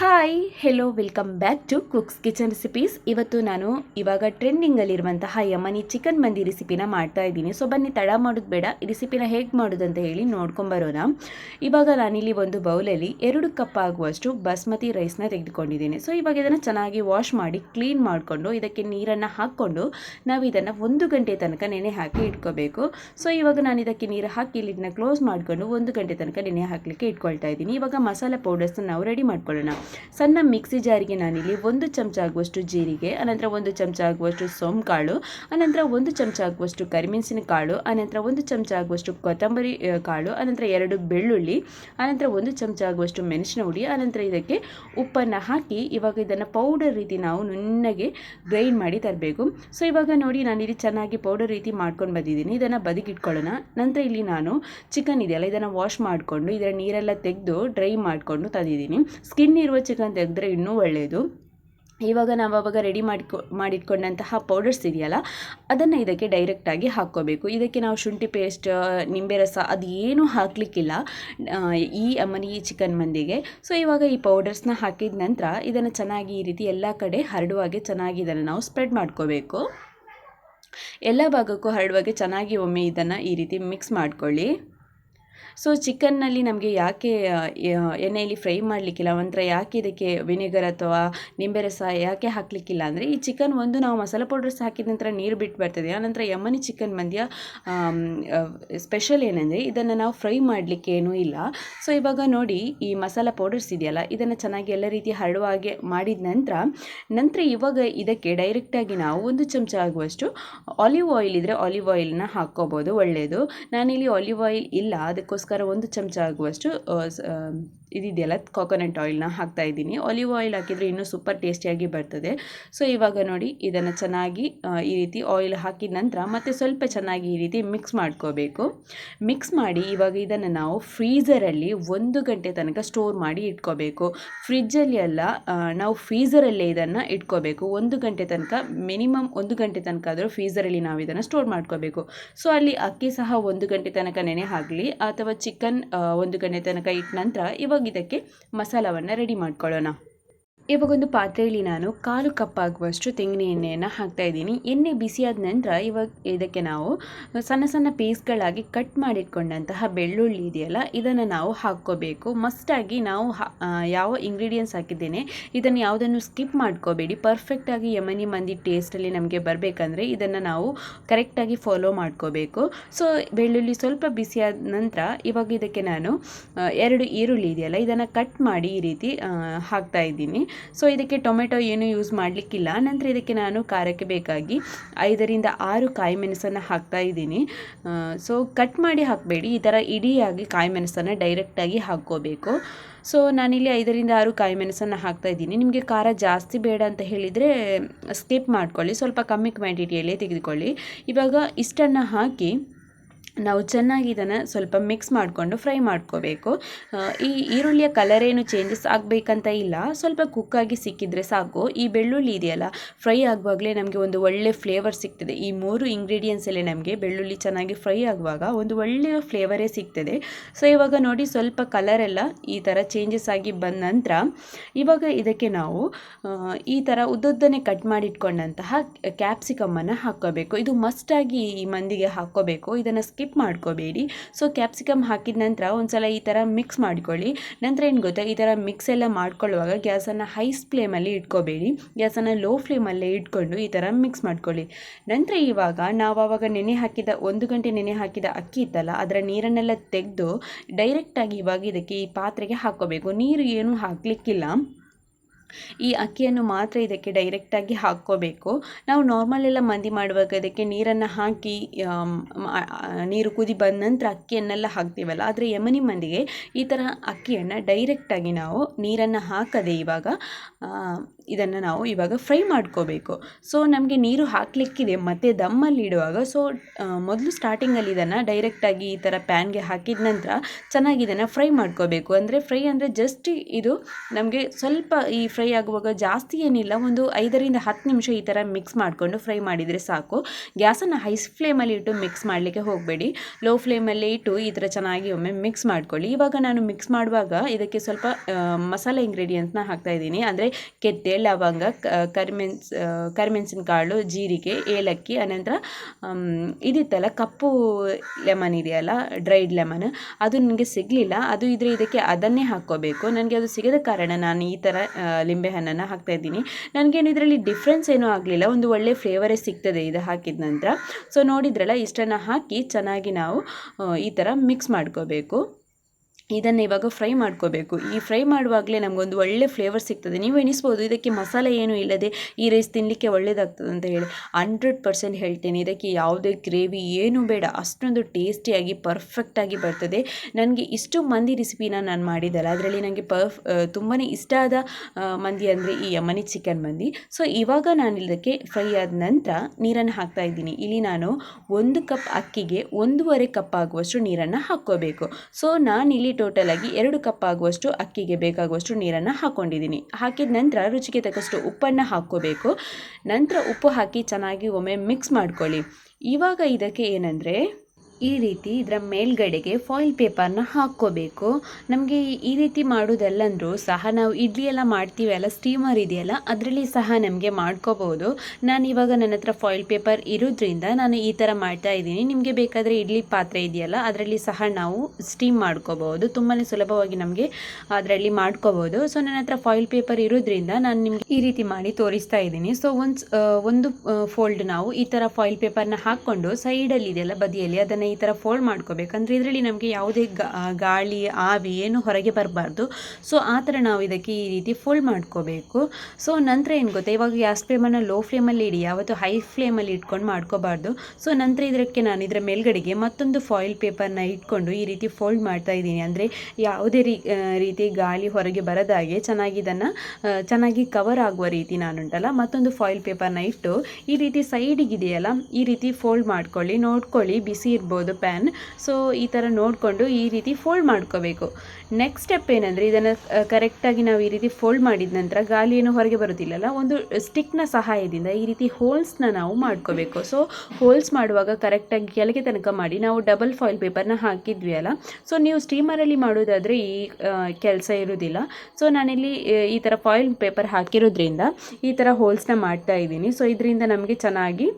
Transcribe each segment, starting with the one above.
Hi hello welcome back to cooks kitchen recipes ಇವತ್ತು ನಾನು ಇವಾಗ ಟ್ರೆಂಡಿಂಗಲ್ಲಿರುವಂತಹ ಯಮನಿ ಚಿಕನ್ ಮಂದಿ ರೆಸಿಪಿನ ಮಾಡ್ತಾ ಇದ್ದೀನಿ. ಸೊ ಬನ್ನಿ, ತಡ ಮಾಡೋದು ಬೇಡ. ಈ ರೆಸಿಪಿನ ಹೇಗೆ ಮಾಡೋದು ಅಂತ ಹೇಳಿ ನೋಡ್ಕೊಂಬರೋಣ ಇವಾಗ ನಾನಿಲ್ಲಿ ಒಂದು ಬೌಲಲ್ಲಿ ಎರಡು ಕಪ್ ಆಗುವಷ್ಟು ಬಾಸ್ಮತಿ ರೈಸ್ನ ತೆಗೆದುಕೊಂಡಿದ್ದೀನಿ. ಸೊ ಇವಾಗ ಇದನ್ನು ಚೆನ್ನಾಗಿ ವಾಶ್ ಮಾಡಿ ಕ್ಲೀನ್ ಮಾಡಿಕೊಂಡು, ಇದಕ್ಕೆ ನೀರನ್ನು ಹಾಕ್ಕೊಂಡು ನಾವು ಇದನ್ನು ಒಂದು ಗಂಟೆ ತನಕ ನೆನೆ ಹಾಕಿ ಇಟ್ಕೋಬೇಕು. ಸೊ ಇವಾಗ ನಾನು ಇದಕ್ಕೆ ನೀರು ಹಾಕಿ ಇದನ್ನ ಕ್ಲೋಸ್ ಮಾಡಿಕೊಂಡು ಒಂದು ಗಂಟೆ ತನಕ ನೆನೆ ಹಾಕಲಿಕ್ಕೆ ಇಟ್ಕೊಳ್ತಾ ಇದ್ದೀನಿ. ಇವಾಗ ಮಸಾಲೆ ಪೌಡರ್ಸ್ನ ನಾವು ರೆಡಿ ಮಾಡ್ಕೊಳ್ಳೋಣ. ಸಣ್ಣ ಮಿಕ್ಸಿ ಜಾರಿಗೆ ನಾನಿಲ್ಲಿ ಒಂದು ಚಮಚ ಆಗುವಷ್ಟು ಜೀರಿಗೆ ಅನಂತರ ಒಂದು ಚಮಚ ಆಗುವಷ್ಟು ಸೋಮ್ ಕಾಳು ಅನಂತರ ಒಂದು ಚಮಚ ಆಗುವಷ್ಟು ಕರಿಮೆಣಸಿನ ಕಾಳು ಅನಂತರ ಒಂದು ಚಮಚ ಆಗುವಷ್ಟು ಕೊತ್ತಂಬರಿ ಕಾಳು ಅನಂತರ ಎರಡು ಬೆಳ್ಳುಳ್ಳಿ ಅನಂತರ ಒಂದು ಚಮಚ ಆಗುವಷ್ಟು ಮೆಣಸಿನ ಹುಡಿ ಅನಂತರ ಇದಕ್ಕೆ ಉಪ್ಪನ್ನು ಹಾಕಿ ಇವಾಗ ಇದನ್ನು ಪೌಡರ್ ರೀತಿ ನಾವು ನುಣ್ಣಗೆ ಗ್ರೈಂಡ್ ಮಾಡಿ ತರಬೇಕು. ಸೊ ಇವಾಗ ನೋಡಿ ನಾನು ಇಲ್ಲಿ ಚೆನ್ನಾಗಿ ಪೌಡರ್ ರೀತಿ ಮಾಡ್ಕೊಂಡು ಬಂದಿದ್ದೀನಿ. ಇದನ್ನು ಬದಿಗಿಟ್ಕೊಳ್ಳೋಣ. ನಂತರ ಇಲ್ಲಿ ನಾನು ಚಿಕನ್ ಇದೆಯಲ್ಲ, ಇದನ್ನು ವಾಶ್ ಮಾಡಿಕೊಂಡು ಇದರ ನೀರೆಲ್ಲ ತೆಗೆದು ಡ್ರೈ ಮಾಡಿಕೊಂಡು ತಂದಿದ್ದೀನಿ. ಸ್ಕಿನ್ ಇರುವ ಚಿಕನ್ ತೆಗೆದ್ರೆ ಇನ್ನೂ ಒಳ್ಳೆಯದು ಇವಾಗ ನಾವು ಅವಾಗ ರೆಡಿ ಮಾಡಿಕೊ, ಮಾಡಿಟ್ಕೊಂಡಂತಹ ಪೌಡರ್ಸ್ ಇದೆಯಲ್ಲ, ಅದನ್ನು ಇದಕ್ಕೆ ಡೈರೆಕ್ಟಾಗಿ ಹಾಕ್ಕೋಬೇಕು. ಇದಕ್ಕೆ ನಾವು ಶುಂಠಿ ಪೇಸ್ಟ್ ನಿಂಬೆ ರಸ ಅದು ಏನೂ ಹಾಕಲಿಕ್ಕಿಲ್ಲ ಈ ಅಮ್ಮನಿ ಚಿಕನ್ ಮಂದಿಗೆ. ಸೊ ಇವಾಗ ಈ ಪೌಡರ್ಸ್ನ ಹಾಕಿದ ನಂತರ ಇದನ್ನು ಚೆನ್ನಾಗಿ ಈ ರೀತಿ ಎಲ್ಲ ಕಡೆ ಹರಡುವಾಗೆ ಚೆನ್ನಾಗಿ ಇದನ್ನು ನಾವು ಸ್ಪ್ರೆಡ್ ಮಾಡ್ಕೋಬೇಕು. ಎಲ್ಲ ಭಾಗಕ್ಕೂ ಹರಡುವಾಗೆ ಚೆನ್ನಾಗಿ ಒಮ್ಮೆ ಇದನ್ನು ಈ ರೀತಿ ಮಿಕ್ಸ್ ಮಾಡ್ಕೊಳ್ಳಿ. ಸೊ ಚಿಕನ್ನಲ್ಲಿ ನಮಗೆ ಯಾಕೆ ಎಣ್ಣೆಯಲ್ಲಿ ಫ್ರೈ ಮಾಡಲಿಕ್ಕಿಲ್ಲ? ಒಂಥರ ಯಾಕೆ ಇದಕ್ಕೆ ವಿನೆಗರ್ ಅಥವಾ ನಿಂಬೆ ರಸ ಯಾಕೆ ಹಾಕಲಿಕ್ಕಿಲ್ಲ? ಅಂದರೆ ಈ ಚಿಕನ್ ಒಂದು ನಾವು ಮಸಾಲೆ ಪೌಡರ್ಸ್ ಹಾಕಿದ ನಂತರ ನೀರು ಬಿಟ್ಟು ಬರ್ತದೆ. ಆನಂತರ ಯಮನಿ ಚಿಕನ್ ಮಂದ್ಯ ಸ್ಪೆಷಲ್ ಏನಂದರೆ ಇದನ್ನು ನಾವು ಫ್ರೈ ಮಾಡಲಿಕ್ಕೆ ಏನೂ ಇಲ್ಲ. ಸೊ ಇವಾಗ ನೋಡಿ ಈ ಮಸಾಲೆ ಪೌಡರ್ಸ್ ಇದೆಯಲ್ಲ, ಇದನ್ನು ಚೆನ್ನಾಗಿ ಎಲ್ಲ ರೀತಿ ಹರಡುವ ಹಾಗೆ ಮಾಡಿದ ನಂತರ ನಂತರ ಇವಾಗ ಇದಕ್ಕೆ ಡೈರೆಕ್ಟಾಗಿ ನಾವು ಒಂದು ಚಮಚ ಆಗುವಷ್ಟು ಆಲಿವ್ ಆಯಿಲ್ ಇದ್ದರೆ ಆಲಿವ್ ಆಯಿಲ್ನ ಹಾಕ್ಕೋಬೋದು ಒಳ್ಳೆಯದು ನಾನಿಲ್ಲಿ ಆಲಿವ್ ಆಯಿಲ್ ಇಲ್ಲ ಅದಕ್ಕೋಸ್ಕರ ಒಂದು ಚಮಚ ಆಗುವಷ್ಟು ಇದಿದೆಯಲ್ಲ? ಕೋಕೋನಟ್ ಆಯಿಲ್ನ ಹಾಕ್ತಾ ಇದ್ದೀನಿ. ಆಲಿವ್ ಆಯಿಲ್ ಹಾಕಿದರೆ ಇನ್ನೂ ಸೂಪರ್ ಟೇಸ್ಟಿಯಾಗಿ ಬರ್ತದೆ. ಸೊ ಇವಾಗ ನೋಡಿ ಇದನ್ನು ಚೆನ್ನಾಗಿ ಈ ರೀತಿ ಆಯಿಲ್ ಹಾಕಿದ ನಂತರ ಮತ್ತೆ ಸ್ವಲ್ಪ ಚೆನ್ನಾಗಿ ಈ ರೀತಿ ಮಿಕ್ಸ್ ಮಾಡ್ಕೋಬೇಕು. ಮಿಕ್ಸ್ ಮಾಡಿ ಇವಾಗ ಇದನ್ನು ನಾವು ಫ್ರೀಝರಲ್ಲಿ ಒಂದು ಗಂಟೆ ತನಕ ಸ್ಟೋರ್ ಮಾಡಿ ಇಟ್ಕೋಬೇಕು. ಫ್ರಿಜ್ಜಲ್ಲಿ ಎಲ್ಲ ಆ, ನಾವು ಫ್ರೀಝರಲ್ಲೇ ಇದನ್ನು ಇಟ್ಕೋಬೇಕು. ಒಂದು ಗಂಟೆ ತನಕ ಮಿನಿಮಮ್ ಒಂದು ಗಂಟೆ ತನಕ ಆದರೂ ಫ್ರೀಝರಲ್ಲಿ ನಾವು ಇದನ್ನು ಸ್ಟೋರ್ ಮಾಡ್ಕೋಬೇಕು. ಸೊ ಅಲ್ಲಿ ಅಕ್ಕಿ ಸಹ ಒಂದು ಗಂಟೆ ತನಕ ನೆನೆ ಹಾಕಲಿ ಅಥವಾ ಚಿಕನ್ ಒಂದು ಗಂಟೆ ತನಕ ಇಟ್ಟ ನಂತರ ಇವಾಗ ಇದಕ್ಕೆ ಮಸಾಲವನ್ನು ರೆಡಿ ಮಾಡ್ಕೊಳ್ಳೋಣ. ಇವಾಗ ಒಂದು ಪಾತ್ರೆಯಲ್ಲಿ ನಾನು ಕಾಲು ಕಪ್ ಆಗುವಷ್ಟು ತೆಂಗಿನ ಎಣ್ಣೆಯನ್ನು ಹಾಕ್ತಾ ಇದ್ದೀನಿ. ಎಣ್ಣೆ ಬಿಸಿಯಾದ ನಂತರ ಇವಾಗ ಇದಕ್ಕೆ ನಾವು ಸಣ್ಣ ಸಣ್ಣ ಪೀಸ್ಗಳಾಗಿ ಕಟ್ ಮಾಡಿಟ್ಕೊಂಡಂತಹ ಬೆಳ್ಳುಳ್ಳಿ ಇದೆಯಲ್ಲ, ಇದನ್ನು ನಾವು ಹಾಕ್ಕೋಬೇಕು. ಮಸ್ಟಾಗಿ ನಾವು ಯಾವ ಇಂಗ್ರೀಡಿಯೆಂಟ್ಸ್ ಹಾಕಿದ್ದೇನೆ, ಇದನ್ನು ಯಾವುದನ್ನು ಸ್ಕಿಪ್ ಮಾಡ್ಕೋಬೇಡಿ. ಪರ್ಫೆಕ್ಟಾಗಿ ಯಮನಿ ಮಂದಿ ಟೇಸ್ಟಲ್ಲಿ ನಮಗೆ ಬರಬೇಕಂದ್ರೆ ಇದನ್ನು ನಾವು ಕರೆಕ್ಟಾಗಿ ಫಾಲೋ ಮಾಡ್ಕೋಬೇಕು. ಸೊ ಬೆಳ್ಳುಳ್ಳಿ ಸ್ವಲ್ಪ ಬಿಸಿಯಾದ ನಂತರ ಇವಾಗ ಇದಕ್ಕೆ ನಾನು ಎರಡು ಈರುಳ್ಳಿ ಇದೆಯಲ್ಲ, ಇದನ್ನು ಕಟ್ ಮಾಡಿ ಈ ರೀತಿ ಹಾಕ್ತಾ ಇದ್ದೀನಿ. ಸೊ ಇದಕ್ಕೆ ಟೊಮೆಟೊ ಏನು ಯೂಸ್ ಮಾಡಲಿಕ್ಕಿಲ್ಲ. ನಂತರ ಇದಕ್ಕೆ ನಾನು ಖಾರಕ್ಕೆ ಬೇಕಾಗಿ ಐದರಿಂದ ಆರು ಕಾಯಿ ಮೆಣಸನ್ನು ಹಾಕ್ತಾ ಇದ್ದೀನಿ. ಸೊ ಕಟ್ ಮಾಡಿ ಹಾಕಬೇಡಿ. ಈ ಥರ ಇಡಿಯಾಗಿ ಕಾಯಿ ಮೆಣಸನ್ನು ಡೈರೆಕ್ಟಾಗಿ ಹಾಕ್ಕೋಬೇಕು. ಸೊ ನಾನಿಲ್ಲಿ ಐದರಿಂದ ಆರು ಕಾಯಿ ಮೆಣಸನ್ನು ಹಾಕ್ತಾ ಇದ್ದೀನಿ. ನಿಮಗೆ ಖಾರ ಜಾಸ್ತಿ ಬೇಡ ಅಂತ ಹೇಳಿದರೆ ಸ್ಕಿಪ್ ಮಾಡ್ಕೊಳ್ಳಿ. ಸ್ವಲ್ಪ ಕಮ್ಮಿ ಕ್ವಾಂಟಿಟಿಯಲ್ಲೇ ತೆಗೆದುಕೊಳ್ಳಿ. ಇವಾಗ ಇಷ್ಟನ್ನು ಹಾಕಿ ನಾವು ಚೆನ್ನಾಗಿ ಇದನ್ನು ಸ್ವಲ್ಪ ಮಿಕ್ಸ್ ಮಾಡಿಕೊಂಡು ಫ್ರೈ ಮಾಡ್ಕೋಬೇಕು. ಈ ಈರುಳ್ಳಿಯ ಕಲರ್ ಏನು ಚೇಂಜಸ್ ಆಗಬೇಕಂತ ಇಲ್ಲ. ಸ್ವಲ್ಪ ಕುಕ್ಕಾಗಿ ಸಿಕ್ಕಿದ್ರೆ ಸಾಕು. ಈ ಬೆಳ್ಳುಳ್ಳಿ ಇದೆಯಲ್ಲ ಫ್ರೈ ಆಗುವಾಗಲೇ ನಮಗೆ ಒಂದು ಒಳ್ಳೆ ಫ್ಲೇವರ್ ಸಿಗ್ತದೆ. ಈ ಮೂರು ಇಂಗ್ರೀಡಿಯೆಂಟ್ಸಲ್ಲೇ ನಮಗೆ ಬೆಳ್ಳುಳ್ಳಿ ಚೆನ್ನಾಗಿ ಫ್ರೈ ಆಗುವಾಗ ಒಂದು ಒಳ್ಳೆಯ ಫ್ಲೇವರೇ ಸಿಗ್ತದೆ. ಸೊ ಇವಾಗ ನೋಡಿ ಸ್ವಲ್ಪ ಕಲರ್ ಎಲ್ಲ ಈ ಥರ ಚೇಂಜಸ್ ಆಗಿ ಬಂದ ನಂತರ, ಇವಾಗ ಇದಕ್ಕೆ ನಾವು ಈ ಥರ ಉದ್ದುದ್ದನೆ ಕಟ್ ಮಾಡಿಟ್ಕೊಂಡಂತಹ ಕ್ಯಾಪ್ಸಿಕಮ್ಮನ್ನು ಹಾಕ್ಕೋಬೇಕು. ಇದು ಮಸ್ಟಾಗಿ ಈ ಮಂದಿಗೆ ಹಾಕ್ಕೋಬೇಕು. ಇದನ್ನು ಸ್ಕಿಪ್ ಮಾಡ್ಕೋಬೇಡಿ. ಸೊ ಕ್ಯಾಪ್ಸಿಕಮ್ ಹಾಕಿದ ನಂತರ ಒಂದ್ಸಲ ಈ ಥರ ಮಿಕ್ಸ್ ಮಾಡ್ಕೊಳ್ಳಿ. ನಂತರ ಏನು ಗೊತ್ತಾ? ಈ ಥರ ಮಿಕ್ಸ್ ಎಲ್ಲ ಮಾಡ್ಕೊಳ್ಳುವಾಗ ಗ್ಯಾಸನ್ನು ಹೈ ಫ್ಲೇಮಲ್ಲಿ ಇಟ್ಕೋಬೇಡಿ. ಗ್ಯಾಸನ್ನು ಲೋ ಫ್ಲೇಮಲ್ಲೇ ಇಟ್ಕೊಂಡು ಈ ಥರ ಮಿಕ್ಸ್ ಮಾಡ್ಕೊಳ್ಳಿ. ನಂತರ ಇವಾಗ ನಾವು ಆವಾಗ ನೆನೆ ಹಾಕಿದ ಒಂದು ಗಂಟೆ ನೆನೆ ಹಾಕಿದ ಅಕ್ಕಿ ಇತ್ತಲ್ಲ, ಅದರ ನೀರನ್ನೆಲ್ಲ ತೆಗೆದು ಡೈರೆಕ್ಟಾಗಿ ಇವಾಗ ಇದಕ್ಕೆ ಈ ಪಾತ್ರೆಗೆ ಹಾಕ್ಕೋಬೇಕು. ನೀರು ಏನು ಹಾಕಲಿಕ್ಕಿಲ್ಲ. ಈ ಅಕ್ಕಿಯನ್ನು ಮಾತ್ರ ಇದಕ್ಕೆ ಡೈರೆಕ್ಟಾಗಿ ಹಾಕ್ಕೋಬೇಕು. ನಾವು ನಾರ್ಮಲ್ ಎಲ್ಲ ಮಂದಿ ಮಾಡುವಾಗ ಇದಕ್ಕೆ ನೀರನ್ನು ಹಾಕಿ ನೀರು ಕುದಿ ಬಂದ ನಂತರ ಅಕ್ಕಿಯನ್ನೆಲ್ಲ ಹಾಕ್ತೀವಲ್ಲ, ಆದರೆ ಯಮನಿ ಮಂದಿಗೆ ಈ ಥರ ಅಕ್ಕಿಯನ್ನು ಡೈರೆಕ್ಟಾಗಿ ನಾವು ನೀರನ್ನು ಹಾಕದೆ ಇವಾಗ ಇದನ್ನು ನಾವು ಇವಾಗ ಫ್ರೈ ಮಾಡ್ಕೋಬೇಕು. ಸೊ ನಮಗೆ ನೀರು ಹಾಕಲಿಕ್ಕಿದೆ, ಮತ್ತು ದಮ್ಮಲ್ಲಿ ಇಡುವಾಗ ಸೊ ಮೊದಲು ಸ್ಟಾರ್ಟಿಂಗಲ್ಲಿ ಇದನ್ನು ಡೈರೆಕ್ಟಾಗಿ ಈ ಥರ ಪ್ಯಾನ್ಗೆ ಹಾಕಿದ ನಂತರ ಚೆನ್ನಾಗಿ ಇದನ್ನು ಫ್ರೈ ಮಾಡ್ಕೋಬೇಕು. ಅಂದರೆ ಫ್ರೈ ಅಂದರೆ ಜಸ್ಟ್ ಇದು ನಮಗೆ ಸ್ವಲ್ಪ ಈ ಫ್ರೈ ಆಗುವಾಗ ಜಾಸ್ತಿ ಏನಿಲ್ಲ, ಒಂದು ಐದರಿಂದ ಹತ್ತು ನಿಮಿಷ ಈ ಥರ ಮಿಕ್ಸ್ ಮಾಡಿಕೊಂಡು ಫ್ರೈ ಮಾಡಿದರೆ ಸಾಕು. ಗ್ಯಾಸನ್ನು ಹೈ ಫ್ಲೇಮಲ್ಲಿ ಇಟ್ಟು ಮಿಕ್ಸ್ ಮಾಡಲಿಕ್ಕೆ ಹೋಗಬೇಡಿ. ಲೋ ಫ್ಲೇಮಲ್ಲಿ ಇಟ್ಟು ಈ ಥರ ಚೆನ್ನಾಗಿ ಒಮ್ಮೆ ಮಿಕ್ಸ್ ಮಾಡ್ಕೊಳ್ಳಿ. ಇವಾಗ ನಾನು ಮಿಕ್ಸ್ ಮಾಡುವಾಗ ಇದಕ್ಕೆ ಸ್ವಲ್ಪ ಮಸಾಲೆ ಇಂಗ್ರೀಡಿಯೆಂಟ್ಸ್ನ ಹಾಕ್ತಾ ಇದ್ದೀನಿ. ಅಂದರೆ ಕೆತ್ತೆ, ಲವಂಗ, ಕ- ಕರಿಮೆಣಸ್ ಕರಿಮೆಣಸಿನ ಕಾಳು ಜೀರಿಗೆ, ಏಲಕ್ಕಿ, ಅನಂತರ ಇದಿತ್ತಲ್ಲ, ಕಪ್ಪು ಲೆಮನ್ ಇದೆಯಲ್ಲ ಡ್ರೈಡ್ ಲೆಮನ್ ಅದು ನನಗೆ ಸಿಗಲಿಲ್ಲ. ಅದು ಇದ್ರೆ ಇದಕ್ಕೆ ಅದನ್ನೇ ಹಾಕ್ಕೋಬೇಕು. ನನಗೆ ಅದು ಸಿಗದ ಕಾರಣ ನಾನು ಈ ಥರ ಆ, ಲಿಂಬೆಹಣ್ಣನ್ನು ಹಾಕ್ತಾ ಇದ್ದೀನಿ. ನನಗೇನು ಇದರಲ್ಲಿ ಡಿಫ್ರೆನ್ಸ್ ಏನೂ ಆಗಲಿಲ್ಲ. ಒಂದು ಒಳ್ಳೆ ಫ್ಲೇವರೇ ಸಿಗ್ತದೆ ಇದು ಹಾಕಿದ ನಂತರ. ಸೊ ನೋಡಿದ್ರಲ್ಲ ಇಷ್ಟನ್ನು ಹಾಕಿ ಚೆನ್ನಾಗಿ ನಾವು ಈ ಥರ ಮಿಕ್ಸ್ ಮಾಡ್ಕೋಬೇಕು. ಇದನ್ನು ಇವಾಗ ಫ್ರೈ ಮಾಡ್ಕೋಬೇಕು. ಈ ಫ್ರೈ ಮಾಡುವಾಗಲೇ ನಮಗೊಂದು ಒಳ್ಳೆ ಫ್ಲೇವರ್ ಸಿಗ್ತದೆ. ನೀವು ಎಣಿಸ್ಬೋದು, ಇದಕ್ಕೆ ಮಸಾಲೆ ಏನು ಇಲ್ಲದೆ ಈ ರೈಸ್ ತಿನ್ನಲಿಕ್ಕೆ ಒಳ್ಳೆಯದಾಗ್ತದೆ ಅಂತ ಹೇಳಿ. ಹಂಡ್ರೆಡ್ ಪರ್ಸೆಂಟ್ ಹೇಳ್ತೇನೆ. ಇದಕ್ಕೆ ಯಾವುದೇ ಗ್ರೇವಿ ಏನೂ ಬೇಡ. ಅಷ್ಟೊಂದು ಟೇಸ್ಟಿಯಾಗಿ ಪರ್ಫೆಕ್ಟಾಗಿ ಬರ್ತದೆ. ನನಗೆ ಇಷ್ಟು ಮಂದಿ ರೆಸಿಪಿನ ನಾನು ಮಾಡಿದ್ದಲ್ಲ ಅದರಲ್ಲಿ ನನಗೆ ಪರ್ಫ್ ತುಂಬಾ ಇಷ್ಟ ಆದ ಮಂದಿ ಅಂದರೆ ಈ ಯಮನಿ ಚಿಕನ್ ಮಂದಿ. ಸೊ ಇವಾಗ ನಾನು ಇದಕ್ಕೆ ಫ್ರೈ ಆದ ನಂತರ ನೀರನ್ನು ಹಾಕ್ತಾ ಇದ್ದೀನಿ. ಇಲ್ಲಿ ನಾನು ಒಂದು ಕಪ್ ಅಕ್ಕಿಗೆ ಒಂದೂವರೆ ಕಪ್ ಆಗುವಷ್ಟು ನೀರನ್ನು ಹಾಕ್ಕೋಬೇಕು. ಸೊ ನಾನಿಲ್ಲಿ ಟೋಟಲ್ ಆಗಿ ಎರಡು ಕಪ್ ಆಗುವಷ್ಟು ಅಕ್ಕಿಗೆ ಬೇಕಾಗುವಷ್ಟು ನೀರನ್ನು ಹಾಕ್ಕೊಂಡಿದ್ದೀನಿ ಹಾಕಿದ ನಂತರ ರುಚಿಗೆ ತಕ್ಕಷ್ಟು ಉಪ್ಪನ್ನು ಹಾಕ್ಕೋಬೇಕು. ನಂತರ ಉಪ್ಪು ಹಾಕಿ ಚೆನ್ನಾಗಿ ಒಮ್ಮೆ ಮಿಕ್ಸ್ ಮಾಡ್ಕೊಳ್ಳಿ. ಇವಾಗ ಇದಕ್ಕೆ ಏನಂದರೆ ಈ ರೀತಿ ಇದರ ಮೇಲ್ಗಡೆಗೆ ಫಾಯಿಲ್ ಪೇಪರ್ನ ಹಾಕ್ಕೋಬೇಕು. ನಮಗೆ ಈ ರೀತಿ ಮಾಡೋದಲ್ಲಂದ್ರೂ ಸಹ ನಾವು ಇಡ್ಲಿ ಎಲ್ಲ ಮಾಡ್ತೀವಲ್ಲ ಸ್ಟೀಮರ್ ಇದೆಯಲ್ಲ, ಅದರಲ್ಲಿ ಸಹ ನಮಗೆ ಮಾಡ್ಕೋಬೋದು ನಾನು ಇವಾಗ ನನ್ನ ಹತ್ರ ಫಾಯಿಲ್ ಪೇಪರ್ ಇರೋದ್ರಿಂದ ನಾನು ಈ ಥರ ಮಾಡ್ತಾ ಇದ್ದೀನಿ. ನಿಮಗೆ ಬೇಕಾದರೆ ಇಡ್ಲಿ ಪಾತ್ರೆ ಇದೆಯಲ್ಲ, ಅದರಲ್ಲಿ ಸಹ ನಾವು ಸ್ಟೀಮ್ ಮಾಡ್ಕೋಬೋದು ತುಂಬಾ ಸುಲಭವಾಗಿ ನಮಗೆ ಅದರಲ್ಲಿ ಮಾಡ್ಕೋಬೋದು ಸೊ ನನ್ನ ಹತ್ರ ಫಾಯಿಲ್ ಪೇಪರ್ ಇರೋದ್ರಿಂದ ನಾನು ನಿಮಗೆ ಈ ರೀತಿ ಮಾಡಿ ತೋರಿಸ್ತಾ ಇದ್ದೀನಿ. ಸೊ ಒಂದು ಒಂದು ಫೋಲ್ಡ್ ನಾವು ಈ ಥರ ಫಾಯಿಲ್ ಪೇಪರ್ನ ಹಾಕ್ಕೊಂಡು ಸೈಡಲ್ಲಿ ಇದೆಯಲ್ಲ, ಬದಿಯಲ್ಲಿ ಅದನ್ನು ಈ ಥರ ಫೋಲ್ಡ್ ಮಾಡ್ಕೋಬೇಕಂದ್ರೆ ಇದರಲ್ಲಿ ನಮಗೆ ಯಾವುದೇ ಗಾಳಿ, ಆವಿ ಏನು ಹೊರಗೆ ಬರಬಾರ್ದು. ಸೊ ಆ ಥರ ನಾವು ಇದಕ್ಕೆ ಈ ರೀತಿ ಫೋಲ್ಡ್ ಮಾಡ್ಕೋಬೇಕು. ಸೊ ನಂತರ ಏನು ಗೊತ್ತಾ? ಇವಾಗ ಗ್ಯಾಸ್ ಫ್ಲೇಮನ್ನು ಲೋ ಫ್ಲೇಮಲ್ಲಿ ಇಡಿ, ಯಾವತ್ತು ಹೈ ಫ್ಲೇಮಲ್ಲಿ ಇಟ್ಕೊಂಡು ಮಾಡ್ಕೋಬಾರ್ದು. ಸೊ ನಂತರ ಇದಕ್ಕೆ ನಾನು ಇದರ ಮೇಲ್ಗಡೆಗೆ ಮತ್ತೊಂದು ಫಾಯಿಲ್ ಪೇಪರ್ನ ಇಟ್ಕೊಂಡು ಈ ರೀತಿ ಫೋಲ್ಡ್ ಮಾಡ್ತಾ ಇದ್ದೀನಿ. ಅಂದರೆ ಯಾವುದೇ ರೀತಿ ಗಾಳಿ ಹೊರಗೆ ಬರದಾಗೆ ಚೆನ್ನಾಗಿ ಇದನ್ನು ಚೆನ್ನಾಗಿ ಕವರ್ ಆಗುವ ರೀತಿ ನಾನುಂಟಲ್ಲ ಮತ್ತೊಂದು ಫಾಯಿಲ್ ಪೇಪರ್ನ ಇಟ್ಟು ಈ ರೀತಿ ಸೈಡಿಗಿದೆಯಲ್ಲ ಈ ರೀತಿ ಫೋಲ್ಡ್ ಮಾಡ್ಕೊಳ್ಳಿ, ನೋಡ್ಕೊಳ್ಳಿ, ಬಿಸಿ ಇರ್ಬೋದು ಪ್ಯಾನ್ ಸೊ ಈ ಥರ ನೋಡಿಕೊಂಡು ಈ ರೀತಿ ಫೋಲ್ಡ್ ಮಾಡ್ಕೋಬೇಕು. ನೆಕ್ಸ್ಟ್ ಸ್ಟೆಪ್ ಏನಂದರೆ ಇದನ್ನು ಕರೆಕ್ಟಾಗಿ ನಾವು ಈ ರೀತಿ ಫೋಲ್ಡ್ ಮಾಡಿದ ನಂತರ ಗಾಲಿಯನ್ನು ಹೊರಗೆ ಬರೋದಿಲ್ಲಲ್ಲ ಒಂದು ಸ್ಟಿಕ್ನ ಸಹಾಯದಿಂದ ಈ ರೀತಿ ಹೋಲ್ಸ್ನ ನಾವು ಮಾಡ್ಕೋಬೇಕು. ಸೊ ಹೋಲ್ಸ್ ಮಾಡುವಾಗ ಕರೆಕ್ಟಾಗಿ ಕೆಳಗೆ ತನಕ ಮಾಡಿ, ನಾವು ಡಬಲ್ ಫಾಯಿಲ್ ಪೇಪರ್ನ ಹಾಕಿದ್ವಿ ಅಲ್ಲ? ಸೊ ನೀವು ಸ್ಟೀಮರಲ್ಲಿ ಮಾಡೋದಾದರೆ ಈ ಕೆಲಸ ಇರೋದಿಲ್ಲ. ಸೊ ನಾನಿಲ್ಲಿ ಈ ಥರ ಫಾಯಿಲ್ ಪೇಪರ್ ಹಾಕಿರೋದ್ರಿಂದ ಈ ಥರ ಹೋಲ್ಸ್ನ ಮಾಡ್ತಾ ಇದ್ದೀನಿ. ಸೊ ಇದರಿಂದ ನಮಗೆ ಚೆನ್ನಾಗಿ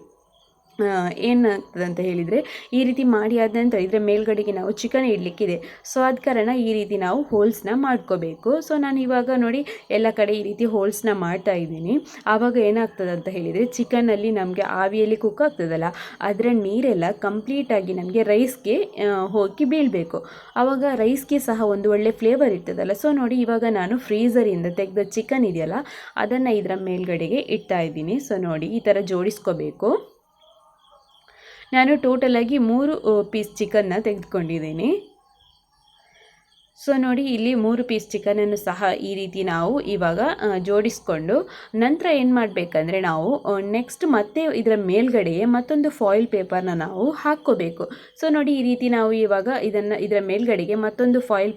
ಏನಾಗ್ತದೆ ಅಂತ ಹೇಳಿದರೆ, ಈ ರೀತಿ ಮಾಡಿ ಆದ ನಂತರ ಇದರ ಮೇಲ್ಗಡೆಗೆ ನಾವು ಚಿಕನ್ ಇಡಲಿಕ್ಕಿದೆ. ಸೊ ಆದ ಕಾರಣ ಈ ರೀತಿ ನಾವು ಹೋಲ್ಸ್ನ ಮಾಡ್ಕೋಬೇಕು. ಸೊ ನಾನು ಇವಾಗ ನೋಡಿ ಎಲ್ಲ ಕಡೆ ಈ ರೀತಿ ಹೋಲ್ಸ್ನ ಮಾಡ್ತಾ ಇದ್ದೀನಿ. ಆವಾಗ ಏನಾಗ್ತದೆ ಅಂತ ಹೇಳಿದರೆ ಚಿಕನಲ್ಲಿ ನಮಗೆ ಆವಿಯಲ್ಲಿ ಕುಕ್ ಆಗ್ತದಲ್ಲ, ಅದರ ನೀರೆಲ್ಲ ಕಂಪ್ಲೀಟಾಗಿ ನಮಗೆ ರೈಸ್ಗೆ ಹೋಗಿ ಬೀಳಬೇಕು. ಆವಾಗ ರೈಸ್ಗೆ ಸಹ ಒಂದು ಒಳ್ಳೆ ಫ್ಲೇವರ್ ಇರ್ತದಲ್ಲ. ಸೊ ನೋಡಿ ಇವಾಗ ನಾನು ಫ್ರೀಝರಿಂದ ತೆಗೆದ ಚಿಕನ್ ಇದೆಯಲ್ಲ, ಅದನ್ನು ಇದರ ಮೇಲ್ಗಡೆಗೆ ಇಡ್ತಾ ಇದ್ದೀನಿ. ಸೊ ನೋಡಿ ಈ ಥರ ಜೋಡಿಸ್ಕೋಬೇಕು. ನಾನು ಟೋಟಲಾಗಿ ಮೂರು ಪೀಸ್ ಚಿಕನ್ನ ತೆಗೆದುಕೊಂಡಿದ್ದೀನಿ. ಸೊ ನೋಡಿ, ಇಲ್ಲಿ ಮೂರು ಪೀಸ್ ಚಿಕನನ್ನು ಸಹ ಈ ರೀತಿ ನಾವು ಇವಾಗ ಜೋಡಿಸ್ಕೊಂಡು ನಂತರ ಏನು ಮಾಡಬೇಕಂದ್ರೆ ನಾವು ನೆಕ್ಸ್ಟ್ ಮತ್ತೆ ಇದರ ಮೇಲ್ಗಡೆ ಮತ್ತೊಂದು ಫಾಯಿಲ್ ಪೇಪರ್ನ ನಾವು ಹಾಕ್ಕೋಬೇಕು. ಸೊ ನೋಡಿ, ಈ ರೀತಿ ನಾವು ಇವಾಗ ಇದನ್ನು, ಇದರ ಮೇಲ್ಗಡೆಗೆ ಮತ್ತೊಂದು ಫಾಯಿಲ್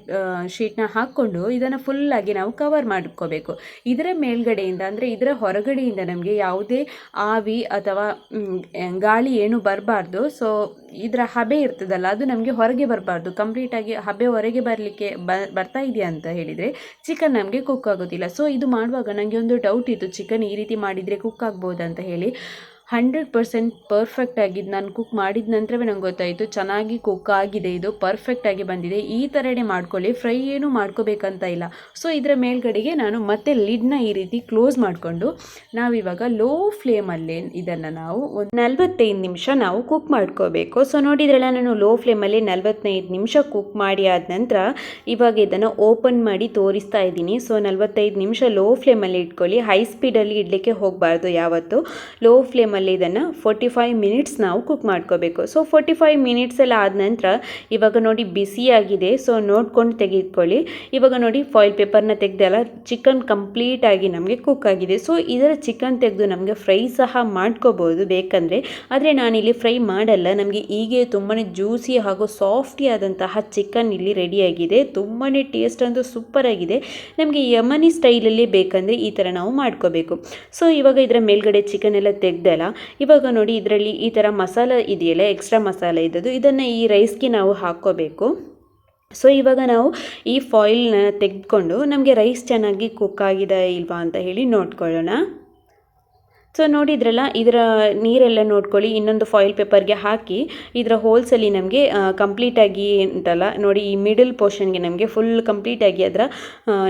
ಶೀಟ್ನ ಹಾಕ್ಕೊಂಡು ಇದನ್ನು ಫುಲ್ಲಾಗಿ ನಾವು ಕವರ್ ಮಾಡ್ಕೋಬೇಕು. ಇದರ ಮೇಲ್ಗಡೆಯಿಂದ ಅಂದರೆ ಇದರ ಹೊರಗಡೆಯಿಂದ ನಮಗೆ ಯಾವುದೇ ಆವಿ ಅಥವಾ ಗಾಳಿ ಏನು ಬರಬಾರ್ದು. ಸೊ, ಇದರ ಹಬೆ ಇರ್ತದಲ್ಲ, ಅದು ನಮಗೆ ಹೊರಗೆ ಬರಬಾರ್ದು. ಕಂಪ್ಲೀಟಾಗಿ ಹಬೆ ಹೊರಗೆ ಬರಲಿಕ್ಕೆ ಬ, ಬರ್ತಾ ಇದೆಯಾ ಅಂತ ಹೇಳಿದರೆ, ಚಿಕನ್ ನಮಗೆ ಕುಕ್ ಆಗೋದಿಲ್ಲ. ಸೊ ಇದು ಮಾಡುವಾಗ ನನಗೆ ಒಂದು ಡೌಟ್ ಇತ್ತು, ಚಿಕನ್ ಈ ರೀತಿ ಮಾಡಿದರೆ ಕುಕ್ ಆಗ್ಬೋದಾ? ಅಂತ ಹೇಳಿ. ಹಂಡ್ರೆಡ್ ಪರ್ಸೆಂಟ್ ಪರ್ಫೆಕ್ಟ್ ಆಗಿದ್ದು ನಾನು ಕುಕ್ ಮಾಡಿದ ನಂತರವೇ ನಂಗೆ ಗೊತ್ತಾಯಿತು. ಚೆನ್ನಾಗಿ ಕುಕ್ ಆಗಿದೆ ಇದು ಪರ್ಫೆಕ್ಟಾಗಿ ಬಂದಿದೆ. ಈ ಥರನೇ ಮಾಡ್ಕೊಳ್ಳಿ, ಫ್ರೈ ಏನು ಮಾಡ್ಕೋಬೇಕಂತ ಇಲ್ಲ. ಸೊ ಇದರ ಮೇಲ್ಗಡೆಗೆ ನಾನು ಮತ್ತೆ ಲಿಡ್ನ ಈ ರೀತಿ ಕ್ಲೋಸ್ ಮಾಡಿಕೊಂಡು, ನಾವಿವಾಗ ಲೋ ಫ್ಲೇಮಲ್ಲೇ ಇದನ್ನು ನಾವು ಒಂದು ನಲ್ವತ್ತೈದು ನಿಮಿಷ ನಾವು ಕುಕ್ ಮಾಡ್ಕೋಬೇಕು. ಸೊ ನೋಡಿದ್ರಲ್ಲ, ನಾನು ಲೋ ಫ್ಲೇಮಲ್ಲಿ ನಲ್ವತ್ತೈದು ನಿಮಿಷ ಕುಕ್ ಮಾಡಿ ಆದ ನಂತರ ಇವಾಗ ಇದನ್ನು ಓಪನ್ ಮಾಡಿ ತೋರಿಸ್ತಾ ಇದ್ದೀನಿ. ಸೊ ನಲ್ವತ್ತೈದು ನಿಮಿಷ ಲೋ ಫ್ಲೇಮಲ್ಲಿ ಇಟ್ಕೊಳ್ಳಿ. ಹೈ ಸ್ಪೀಡಲ್ಲಿ ಇಡಲಿಕ್ಕೆ ಹೋಗಬಾರ್ದು ಯಾವತ್ತು. ಲೋ ಫ್ಲೇಮಲ್ಲಿ ಫ್ಲೇಮಲ್ಲಿ ಇದನ್ನು ಫೋರ್ಟಿ ಫೈವ್ ಮಿನಿಟ್ಸ್ ನಾವು ಕುಕ್ ಮಾಡ್ಕೋಬೇಕು. ಸೊ ಫೋರ್ಟಿ ಫೈವ್ ಮಿನಿಟ್ಸ್ ಎಲ್ಲ ಆದ ನಂತರ ಇವಾಗ ನೋಡಿ ಬಿಸಿಯಾಗಿದೆ ಸೊ ನೋಡ್ಕೊಂಡು ತೆಗೆದುಕೊಳ್ಳಿ. ಇವಾಗ ನೋಡಿ ಫಾಯಿಲ್ ಪೇಪರ್ನ ತೆಗೆದಲ್ಲ ಚಿಕನ್ ಕಂಪ್ಲೀಟಾಗಿ ನಮಗೆ ಕುಕ್ ಆಗಿದೆ. ಸೊ ಇದರ ಚಿಕನ್ ತೆಗೆದು ನಮಗೆ ಫ್ರೈ ಸಹ ಮಾಡ್ಕೋಬೋದು ಬೇಕಂದರೆ. ಆದರೆ ನಾನಿಲ್ಲಿ ಫ್ರೈ ಮಾಡಲ್ಲ. ನಮಗೆ ಹೀಗೆ ತುಂಬಾ ಜ್ಯೂಸಿ ಹಾಗೂ ಸಾಫ್ಟಿ ಆದಂತಹ ಚಿಕನ್ ಇಲ್ಲಿ ರೆಡಿಯಾಗಿದೆ ತುಂಬಾ ಟೇಸ್ಟ್ ಅಂತೂ ಸೂಪರ್ ಆಗಿದೆ. ನಮಗೆ ಯಮನಿ ಸ್ಟೈಲಲ್ಲಿ ಬೇಕಂದರೆ ಈ ಥರ ನಾವು ಮಾಡ್ಕೋಬೇಕು. ಸೊ ಇವಾಗ ಇದರ ಮೇಲ್ಗಡೆ ಚಿಕನ್ ಎಲ್ಲ ತೆಗ್ದಲ್ಲ ಇವಾಗ ನೋಡಿ ಇದರಲ್ಲಿ ಈ ಥರ ಮಸಾಲ ಇದೆಯಲ್ಲ ಎಕ್ಸ್ಟ್ರಾ ಮಸಾಲ ಇದ್ದದ್ದು, ಇದನ್ನು ಈ ರೈಸ್ಗೆ ನಾವು ಹಾಕ್ಕೋಬೇಕು. ಸೊ ಇವಾಗ ನಾವು ಈ ಫಾಯಿಲ್ನ ತೆಗೆದುಕೊಂಡು ನಮಗೆ ರೈಸ್ ಚೆನ್ನಾಗಿ ಕುಕ್ ಆಗಿದೆ ಇಲ್ವಾ ಅಂತ ಹೇಳಿ ನೋಡ್ಕೊಳ್ಳೋಣ. ಸೊ ನೋಡಿದ್ರಲ್ಲ, ಇದರ ನೀರೆಲ್ಲ ನೋಡ್ಕೊಳ್ಳಿ, ಇನ್ನೊಂದು ಫಾಯಿಲ್ ಪೇಪರ್ಗೆ ಹಾಕಿ, ಇದರ ಹೋಲ್ಸಲ್ಲಿ ನಮಗೆ ಕಂಪ್ಲೀಟಾಗಿ ಅಂತಲ್ಲ ನೋಡಿ ಈ ಮಿಡಲ್ ಪೋರ್ಷನ್ಗೆ ನಮಗೆ ಫುಲ್ ಕಂಪ್ಲೀಟಾಗಿ ಅದರ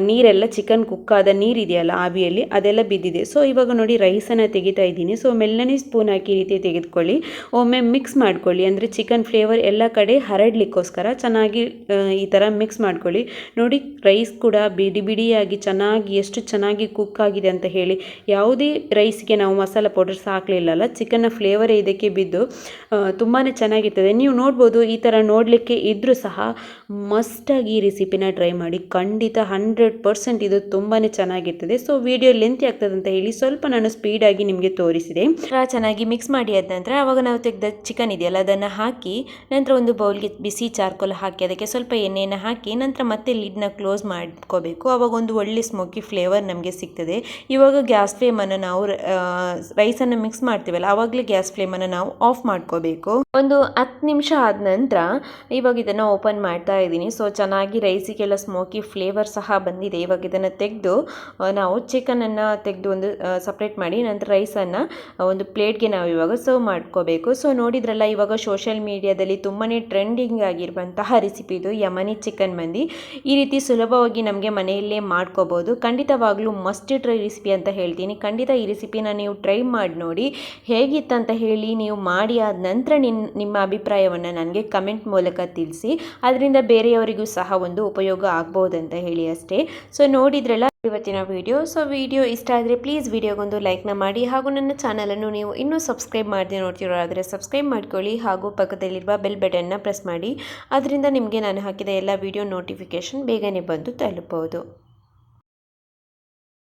ನೀರೆಲ್ಲ ಚಿಕನ್ ಕುಕ್ಕಾದ ನೀರಿದೆಯಲ್ಲ ಆವಿಯಲ್ಲಿ, ಅದೆಲ್ಲ ಬಿದ್ದಿದೆ. ಸೊ ಇವಾಗ ನೋಡಿ ರೈಸನ್ನು ತೆಗಿತಾ ಇದ್ದೀನಿ. ಸೊ ಮೆಲ್ಲನೆ ಸ್ಪೂನ್ ಹಾಕಿ ರೀತಿ ತೆಗೆದುಕೊಳ್ಳಿ. ಒಮ್ಮೆ ಮಿಕ್ಸ್ ಮಾಡ್ಕೊಳ್ಳಿ. ಅಂದರೆ ಚಿಕನ್ ಫ್ಲೇವರ್ ಎಲ್ಲ ಕಡೆ ಹರಡಲಿಕ್ಕೋಸ್ಕರ ಚೆನ್ನಾಗಿ ಈ ಥರ ಮಿಕ್ಸ್ ಮಾಡ್ಕೊಳ್ಳಿ. ನೋಡಿ ರೈಸ್ ಕೂಡ ಬಿಡಿ ಬಿಡಿಯಾಗಿ ಚೆನ್ನಾಗಿ, ಎಷ್ಟು ಚೆನ್ನಾಗಿ ಕುಕ್ ಆಗಿದೆ ಅಂತ ಹೇಳಿ. ಯಾವುದೇ ರೈಸ್ಗೆ ನಾವು ಮಸಾಲ ಪೌಡರ್ಸ್ ಹಾಕಲಿಲ್ಲಲ್ಲ ಚಿಕನ್ನ ಫ್ಲೇವರೇ ಇದಕ್ಕೆ ಬಿದ್ದು ತುಂಬಾ ಚೆನ್ನಾಗಿರ್ತದೆ. ನೀವು ನೋಡ್ಬೋದು, ಈ ಥರ ನೋಡಲಿಕ್ಕೆ ಇದ್ದರೂ ಸಹ ಮಸ್ಟಾಗಿ ಈ ರೆಸಿಪಿನ ಟ್ರೈ ಮಾಡಿ. ಖಂಡಿತ ಹಂಡ್ರೆಡ್ ಪರ್ಸೆಂಟ್ ಇದು ತುಂಬಾ ಚೆನ್ನಾಗಿರ್ತದೆ. ಸೊ ವಿಡಿಯೋ ಲೆಂತಿ ಆಗ್ತದೆ ಅಂತ ಹೇಳಿ ಸ್ವಲ್ಪ ನಾನು ಸ್ಪೀಡಾಗಿ ನಿಮಗೆ ತೋರಿಸಿದೆ. ಚೆನ್ನಾಗಿ ಮಿಕ್ಸ್ ಮಾಡಿ ಆದ ನಂತರ ಆವಾಗ ನಾವು ತೆಗೆದ ಚಿಕನ್ ಇದೆಯಲ್ಲ, ಅದನ್ನು ಹಾಕಿ ನಂತರ ಒಂದು ಬೌಲ್ಗೆ ಬಿಸಿ ಚಾರ್ಕೋಲ್ ಹಾಕಿ, ಅದಕ್ಕೆ ಸ್ವಲ್ಪ ಎಣ್ಣೆಯನ್ನು ಹಾಕಿ ನಂತರ ಮತ್ತೆ ಲಿಡ್ನ ಕ್ಲೋಸ್ ಮಾಡ್ಕೋಬೇಕು. ಆವಾಗ ಒಂದು ಒಳ್ಳೆ ಸ್ಮೋಕಿ ಫ್ಲೇವರ್ ನಮಗೆ ಸಿಗ್ತದೆ. ಇವಾಗ ಗ್ಯಾಸ್ ಫ್ಲೇಮನ್ನು ನಾವು ರೈಸನ್ನು ಮಿಕ್ಸ್ ಮಾಡ್ತೀವಲ್ಲ ಆವಾಗಲೇ ಗ್ಯಾಸ್ ಫ್ಲೇಮನ್ನು ನಾವು ಆಫ್ ಮಾಡ್ಕೋಬೇಕು. ಒಂದು ಹತ್ತು ನಿಮಿಷ ಆದ ನಂತರ ಇವಾಗ ಇದನ್ನು ಓಪನ್ ಮಾಡ್ತಾ ಇದ್ದೀನಿ. ಸೊ ಚೆನ್ನಾಗಿ ರೈಸಿಗೆಲ್ಲ ಸ್ಮೋಕಿ ಫ್ಲೇವರ್ ಸಹ ಬಂದಿದೆ. ಇವಾಗ ಇದನ್ನು ತೆಗೆದು ನಾವು ಚಿಕನನ್ನು ತೆಗೆದು ಒಂದು ಸಪ್ರೇಟ್ ಮಾಡಿ, ನಂತರ ರೈಸನ್ನು ಒಂದು ಪ್ಲೇಟ್ಗೆ ನಾವು ಇವಾಗ ಸರ್ವ್ ಮಾಡ್ಕೋಬೇಕು. ಸೊ ನೋಡಿದ್ರಲ್ಲ, ಇವಾಗ ಸೋಷಿಯಲ್ ಮೀಡಿಯಾದಲ್ಲಿ ತುಂಬಾ ಟ್ರೆಂಡಿಂಗ್ ಆಗಿರುವಂತಹ ರೆಸಿಪಿ ಇದು ಯಮನಿ ಚಿಕನ್ ಮಂದಿ. ಈ ರೀತಿ ಸುಲಭವಾಗಿ ನಮಗೆ ಮನೆಯಲ್ಲೇ ಮಾಡ್ಕೋಬೋದು. ಖಂಡಿತವಾಗ್ಲೂ ಮಸ್ಟ್ ಟ್ರೈ ರೆಸಿಪಿ ಅಂತ ಹೇಳ್ತೀನಿ. ಖಂಡಿತ ಈ ರೆಸಿಪಿನ ನೀವು ಟ್ರೈ ಮಾಡಿ ನೋಡಿ. ಹೇಗಿತ್ತಂತ ಹೇಳಿ ನೀವು ಮಾಡಿ ಆದ ನಂತರ ನಿನ್, ನಿಮ್ಮ ಅಭಿಪ್ರಾಯವನ್ನು ನನಗೆ ಕಮೆಂಟ್ ಮೂಲಕ ತಿಳಿಸಿ. ಅದರಿಂದ ಬೇರೆಯವರಿಗೂ ಸಹ ಒಂದು ಉಪಯೋಗ ಆಗ್ಬೋದಂತ ಹೇಳಿ ಅಷ್ಟೇ. ಸೊ ನೋಡಿದ್ರಲ್ಲ ಇವತ್ತಿನ ವಿಡಿಯೋ ಸೊ ವಿಡಿಯೋ ಇಷ್ಟ ಆದರೆ ಪ್ಲೀಸ್ ವಿಡಿಯೋಗೊಂದು ಲೈಕ್ನ ಮಾಡಿ. ಹಾಗೂ ನನ್ನ ಚಾನಲನ್ನು ನೀವು ಇನ್ನೂ ಸಬ್ಸ್ಕ್ರೈಬ್ ಮಾಡದೆ ನೋಡ್ತಿರೋರಾದರೆ ಸಬ್ಸ್ಕ್ರೈಬ್ ಮಾಡ್ಕೊಳ್ಳಿ. ಹಾಗೂ ಪಕ್ಕದಲ್ಲಿರುವ ಬೆಲ್ ಬಟನ್ನ ಪ್ರೆಸ್ ಮಾಡಿ. ಅದರಿಂದ ನಿಮಗೆ ನಾನು ಹಾಕಿದ ಎಲ್ಲ ವಿಡಿಯೋ ನೋಟಿಫಿಕೇಷನ್ ಬೇಗನೆ ಬಂದು ತಲುಪಬಹುದು